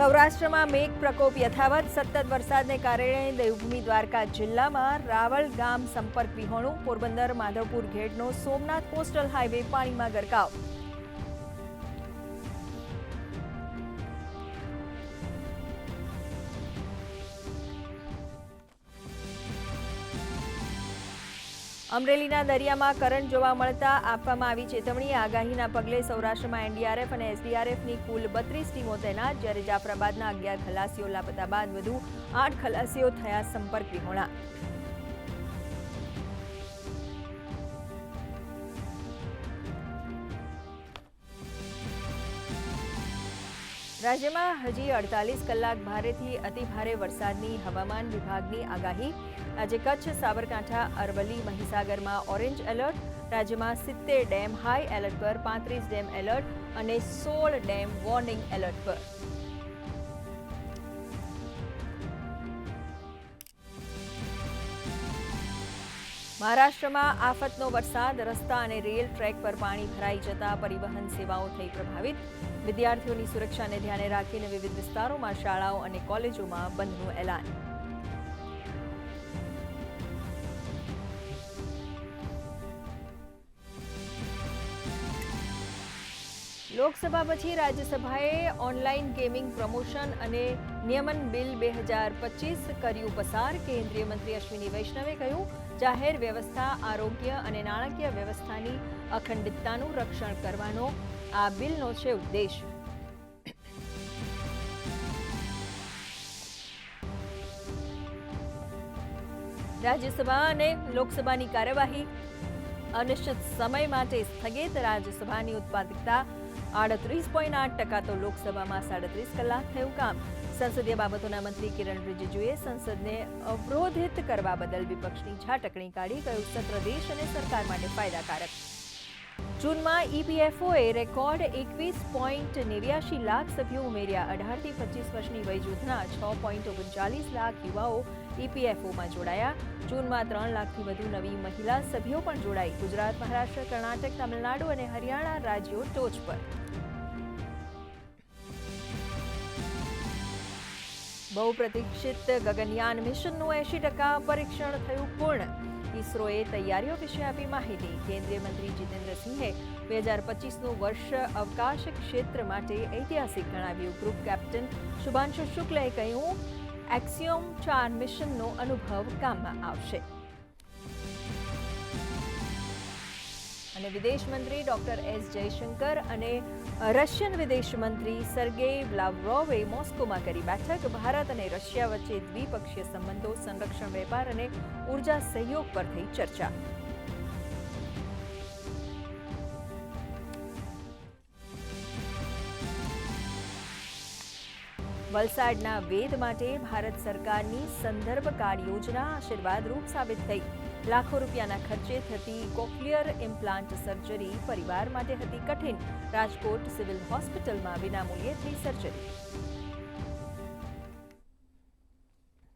સૌરાષ્ટ્રમાં મેઘ પ્રકોપ યથાવત સતત વરસાદને કારણે દેવભૂમિ દ્વારકા જિલ્લામાં રાવળ ગામ સંપર્ક વિહોણું. પોરબંદર, માધવપુર ઘેડનો સોમનાથ કોસ્ટલ હાઈવે પાણીમાં ગરકાવ. અમરેલીના દરિયામાં કરંટ જોવા મળતા આપવામાં આવી ચેતવણી. આગાહીના પગલે સૌરાષ્ટ્રમાં એનડીઆરએફ અને એસડીઆરએફની કુલ બત્રીસ ટીમો તૈનાત, જ્યારે જાફરાબાદના અગિયાર ખલાસીઓ લાપતા બાદ વધુ આઠ ખલાસીઓ થયા સંપર્ક વિહોણા. રાજ્યમાં હજી અડતાલીસ કલાક ભારેથી અતિભારે વરસાદની હવામાન વિભાગની આગાહી. આજે કચ્છ, સાબરકાંઠા, અરવલ્લી, મહીસાગરમાં ઓરેન્જ એલર્ટ. રાજ્યમાં સિત્તેર ડેમ હાઈ એલર્ટ પર, પાંત્રીસ ડેમ એલર્ટ અને સોળ ડેમ વોર્નિંગ એલર્ટ પર. મહારાષ્ટ્રમાં આફતનો વરસાદ, રસ્તા અને રેલ ટ્રેક પર પાણી ભરાઈ જતા પરિવહન સેવાઓ થઈ પ્રભાવિત. વિદ્યાર્થીઓની સુરક્ષાને ધ્યાને રાખીને વિવિધ વિસ્તારોમાં શાળાઓ અને કોલેજોમાં બંધનું એલાન. લોકસભા પછી રાજ્યસભાએ ઓનલાઈન ગેમિંગ પ્રમોશન અને નિયમન બિલ બે હજાર પચીસ કર્યું પસાર. કેન્દ્રીય મંત્રી અશ્વિની વૈષ્ણવે કહ્યું, જાહેર વ્યવસ્થા આરોગ્ય અને નાણાકીય વ્યવસ્થાની અખંડિતતાનું રક્ષણ કરવાનો આ બિલનો છે ઉદ્દેશ. રાજ્યસભા અને લોકસભાની કાર્યવાહી અનિશ્ચિત સમય માટે સ્થગિત. રાજ્યસભાની ઉત્પાદકતા આડત્રીસ પોઈન્ટ આઠ ટકા તો લોકસભામાં સાડત્રીસ કલાક થયું કામ. સંસદીય બાબતોના મંત્રી કિરણ રિજિજુએ સંસદને અવરોધિત કરવા બદલ વિપક્ષની ઝાટકણી કાઢી, કહ્યું, સત્ર દેશ અને સરકાર માટે ફાયદાકારક. જૂનમાં ઈપીએફઓએ રેકોર્ડ એકવીસ પોઈન્ટ નેવ્યાશી લાખ સભ્યો ઉમેર્યા. અઢારથી પચીસ વર્ષની વય જૂથના છ પોઈન્ટ ઓગણચાલીસ લાખ યુવાઓ ઈપીએફઓમાં જોડાયા. જૂનમાં ત્રણ લાખથી વધુ નવી મહિલા સભ્યો પણ જોડાઈ. ગુજરાત, મહારાષ્ટ્ર, કર્ણાટક, તમિલનાડુ અને હરિયાણા રાજ્યો ટોચ પર. બહુપ્રતીક્ષિત ગગનયાન મિશનનું એંશી ટકા પરીક્ષણ થયું પૂર્ણ. ઇસરોએ તૈયારીઓ વિશે આપી માહિતી. કેન્દ્રીય મંત્રી જીતેન્દ્રસિંહે બે હજાર પચીસનું વર્ષ અવકાશ ક્ષેત્ર માટે ઐતિહાસિક ગણાવ્યું. ગ્રુપ કેપ્ટન શુભાંશુ શુક્લએ કહ્યું, એક્સિયોમ ચાર મિશનનો અનુભવ કામમાં આવશે. અને વિદેશ મંત્રી ડોક્ટર એસ જયશંકર અને રશિયન વિદેશ મંત્રી સર્ગેઈ લાવ્રોવે મોસ્કોમાં કરી બેઠક. ભારત અને રશિયા વચ્ચે દ્વિપક્ષીય સંબંધો, સંરક્ષણ, વેપાર અને ઊર્જા સહયોગ પર થઈ ચર્ચા. વલસાડના વેદ માટે ભારત સરકારની સંદર્ભ કાર્ડ યોજના આશીર્વાદરૂપ સાબિત થઈ. લાખો રૂપિયાના ખર્ચે થતી કોક્લિયર ઇમ્પ્લાન્ટ સર્જરી પરિવાર માટે હતી કઠિન. રાજકોટ સિવિલ હોસ્પિટલમાં વિનામૂલ્યે થઈ સર્જરી.